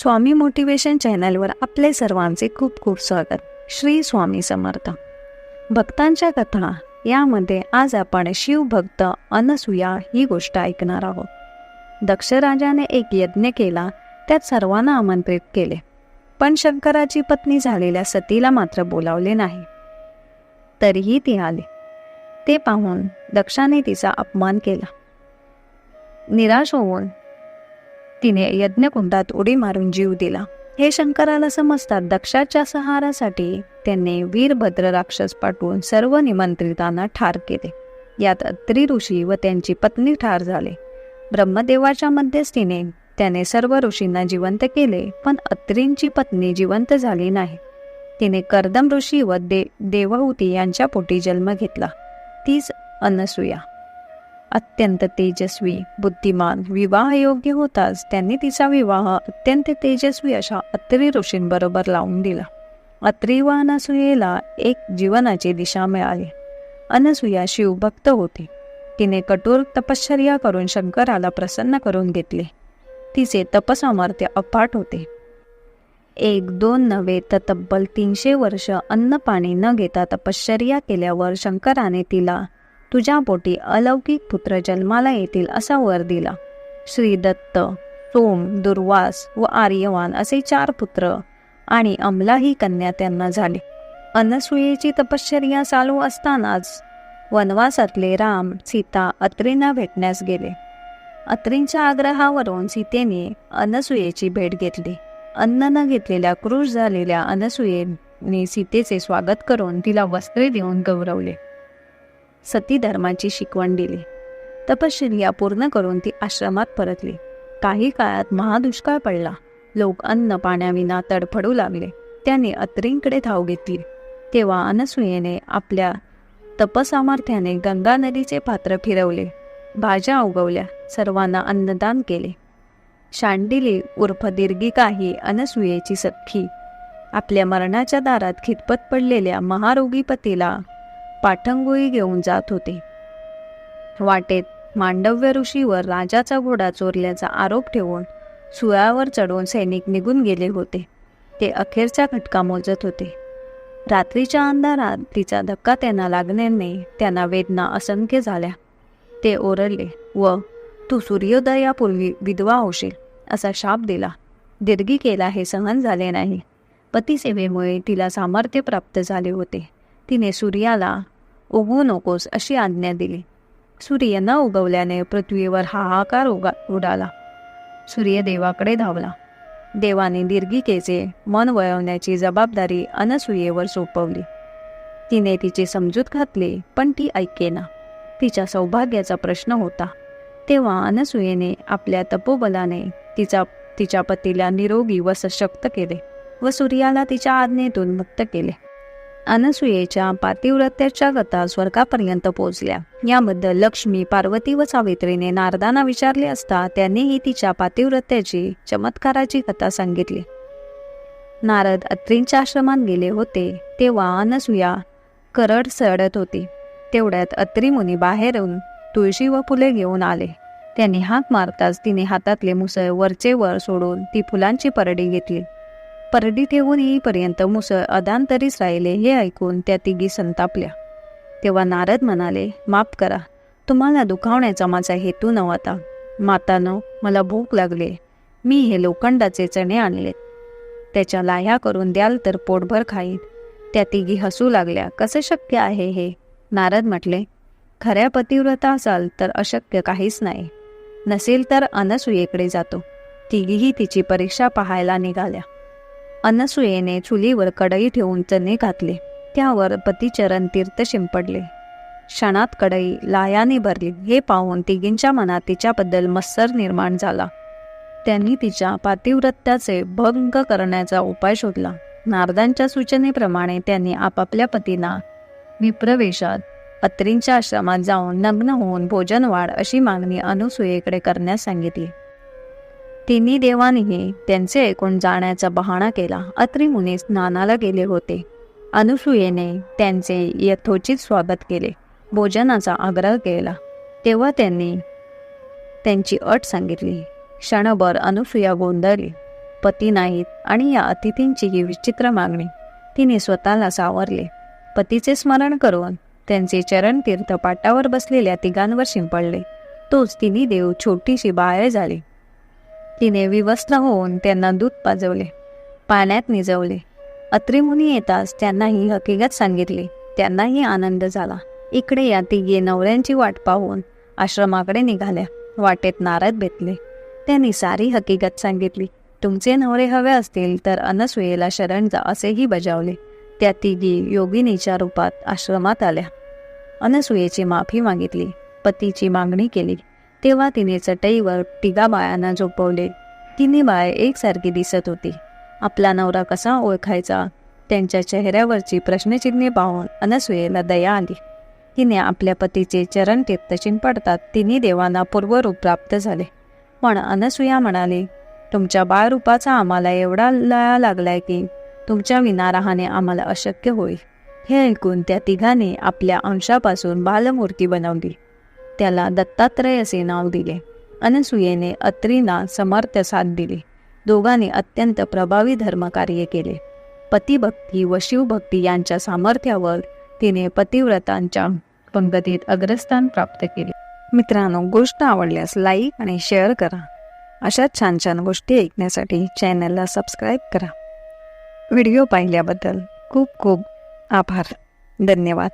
स्वामी motivation चॅनलवर आपले सर्वांचे खूप खूप स्वागत. श्री स्वामी समर्थ. भक्तांच्या कथा यामध्ये आज आपण शिवभक्त अनसुया ही गोष्ट ऐकणार आहोत. दक्षराजाने एक यज्ञ केला त्यात सर्वांना आमंत्रित केले. पण शंकराची पत्नी झालेल्या सतीला मात्र बोलावले नाही. तरीही ती आली. ते पाहून दक्षाने तिचा अपमान केला. निराश होऊन तिने यज्ञकुंडात उडी मारून जीव दिला. हे शंकराला समजतात दक्षाच्या सहारासाठी त्यांनी वीरभद्र राक्षस पाठवून सर्व निमंत्रितांना ठार केले. यात अत्री ऋषी व त्यांची पत्नी ठार झाले. ब्रह्मदेवाच्या मध्यस्थीने त्याने सर्व ऋषींना जिवंत केले पण अत्रींची पत्नी जिवंत झाली नाही. तिने कर्दम ऋषी व दे देवहूती यांच्या पोटी जन्म घेतला. तीच अनसुया. अत्यंत तेजस्वी बुद्धिमान विवाहयोग्य होताच त्यांनी तिचा विवाह अत्यंत तेजस्वी अशा अत्री ऋषींबरोबर लावून दिला. अत्री व अनसुयेला एक जीवनाची दिशा मिळाली. अनसुया शिवभक्त होती. तिने कठोर तपश्चर्या करून शंकराला प्रसन्न करून घेतले. तिचे तपसामर्थ्य अफाट होते. एक दोन नव्हे तर तब्बल तीनशे वर्ष अन्न पाणी न घेता तपश्चर्या केल्यावर शंकराने तिला तुझ्या पोटी अलौकिक पुत्र जन्माला येतील असा वर दिला. श्री दत्त सोम दुर्वास व आर्यवान असे चार पुत्र आणि अमला ही कन्या त्यांना झाली. अनसुयेची तपश्चर्या चालू असतानाच वनवासातले राम सीता अत्रींना भेटण्यास गेले. अत्रींच्या आग्रहावरून सीतेने अनसुयेची भेट घेतली. अन्न न घेतलेल्या क्रूश झालेल्या अनसुयेने सीतेचे स्वागत करून तिला वस्त्रे देऊन गौरवले. सती धर्माची शिकवण दिली. तपश्चर्या पूर्ण करून ती आश्रमात परतली. काही काळात महादुष्काळ पडला. लोक अन्न पाण्याविना तडफडू लागले. त्याने अत्रींकडे धाव घेतली. तेव्हा अनसुयेने आपल्या तपसामर्थ्याने गंगा नदीचे पात्र फिरवले. भाज्या उगवल्या. सर्वांना अन्नदान केले. शांडिली उर्फ दीर्घिका ही अनसुयेची सख्खी. आपल्या मरणाच्या दारात खितपत पडलेल्या महारोगी पतीला पाठंगोळी घेऊन जात होते. वाटेत मांडव्य ऋषीवर राजाचा घोडा चोरल्याचा आरोप ठेवून सुळावर चढून सैनिक निघून गेले होते. ते अखेरचा खटका मोजत होते. रात्रीच्या अंधारात तिचा धक्का त्यांना लागण्याने त्यांना वेदना असंख्य झाल्या. ते ओरडले व तू सूर्योदयापूर्वी विधवा होशील असा शाप दिला. दीर्घिकेला हे सहन झाले नाही. पतिसेवेमुळे तिला सामर्थ्य प्राप्त झाले होते. तिने सूर्याला उगवू नकोस अशी आज्ञा दिली. सूर्य न उगवल्याने पृथ्वीवर हाहाकार उगा उडाला. सूर्य देवाकडे धावला. देवाने दीर्घिकेचे मन वळवण्याची जबाबदारी अनसूयेवर सोपवली. तिने तिची समजूत घातली पण ती ऐकेना. तिच्या सौभाग्याचा प्रश्न होता. तेव्हा अनसूयेने आपल्या तपोबलाने तिचा तिच्या पतीला निरोगी व सशक्त केले व सूर्याला तिच्या आज्ञेतून मुक्त केले. अनसुयेच्या पातिव्रत्याच्या कथा स्वर्गापर्यंत पोहोचल्या. याबद्दल लक्ष्मी पार्वती व सावित्रीने नारदांना विचारले असता त्यांनीही तिच्या पातिव्रत्याची चमत्काराची कथा सांगितली. नारद अत्रींच्या आश्रमात गेले होते तेव्हा अनसुया करड सडत होती. तेवढ्यात अत्री मुनी बाहेरून तुळशी व फुले घेऊन आले. त्यांनी हाक मारताच तिने हातातले मुसळ वरचे वर सोडून ती फुलांची परडी घेतली. परडी ठेवून येईपर्यंत मुसळ अदांतरीच राहिले हे ऐकून त्या तिघी संतापल्या. तेव्हा नारद म्हणाले माफ करा तुम्हाला दुखावण्याचा माझा हेतू नव्हता. मातानो मला भूक लागले. मी हे लोखंडाचे चणे आणलेत. त्याच्या लाह्या करून द्याल तर पोटभर खाईन. त्या तिघी हसू लागल्या कसं शक्य आहे हे? नारद म्हटले खऱ्या पतिव्रता असाल तर अशक्य काहीच नाही. नसेल तर अनसुईकडे जातो. तिघीही तिची परीक्षा पाहायला निघाल्या. अनसुयेने चुलीवर कढई ठेवून चणे घातले. त्यावर पतीचरण तीर्थ शिंपडले. क्षणात कढई लायाने भरली. हे पाहून तिघींच्या मनात तिच्याबद्दल मत्सर निर्माण झाला. त्यांनी तिच्या पातिव्रत्याचे भंग करण्याचा उपाय शोधला. नारदांच्या सूचनेप्रमाणे त्यांनी आपापल्या पतींना विप्रवेशात अत्रींच्या आश्रमात जाऊन नग्न होऊन भोजन वाढ अशी मागणी अनुसूयेकडे करण्यास सांगितली. तिन्ही देवांनीही त्यांचे ऐकून जाण्याचा बहाणा केला. अत्री मुनी स्नानाला गेले होते. अनुसूयेने त्यांचे यथोचित स्वागत केले. भोजनाचा आग्रह केला. तेव्हा त्यांनी त्यांची अट सांगितली. क्षणभर अनुसूया गोंधळली. पती नाहीत आणि या अतिथींची ही विचित्र मागणी. तिने स्वतःला सावरले. पतीचे स्मरण करून त्यांचे चरण तीर्थ पाटावर बसलेल्या तिघांवर शिंपडले. तोच तिन्ही देव छोटीशी बाहेर झाली. तिने विवस्त्र होऊन त्यांना दूध पाजवले. पाण्यात निजवले. अत्रिमुनी येताच त्यांना ही हकीकत सांगितली. त्यांनाही आनंद झाला. इकडे या तिघे नवऱ्यांची वाट पाहून आश्रमाकडे निघाल्या. वाटेत नारद भेटले त्यांनी सारी हकीकत सांगितली. तुमचे नवरे हवे असतील तर अनसुयेला शरण जा असेही बजावले. त्या तिघी योगिनीच्या रूपात आश्रमात आल्या. अनसुयेची माफी मागितली. पतीची मागणी केली. तेव्हा तिने चटईवर तिघा बायांना झोपवले. तिन्ही बाय एकसारखी दिसत होती. आपला नवरा कसा ओळखायचा? त्यांच्या चेहऱ्यावरची प्रश्नचिन्हे पाहून अनसुयेला दया आली. तिने आपल्या पतीचे चरण तीर्थ पडतात तिन्ही देवांना पूर्वरूप प्राप्त झाले. पण अनसुया म्हणाली तुमच्या बाळरूपाचा आम्हाला एवढा लया लागलाय की तुमच्या विना राहणे आम्हाला अशक्य होईल. हे ऐकून त्या तिघाने आपल्या अंशापासून बालमूर्ती बनवली. त्याला दत्तात्रय असे नाव दिले. अनसुयेने अत्रीना समर्थ साथ दिली. दोघांनी अत्यंत प्रभावी धर्मकार्य केले. पतिभक्ती व शिवभक्ती यांच्या सामर्थ्यावर तिने पतिव्रतांच्या पंगतीत अग्रस्थान प्राप्त केले. मित्रांनो गोष्ट आवडल्यास लाईक आणि शेअर करा. अशा छान छान गोष्टी ऐकण्यासाठी चॅनलला सबस्क्राईब करा. व्हिडिओ पाहिल्याबद्दल खूप खूप आभार. धन्यवाद.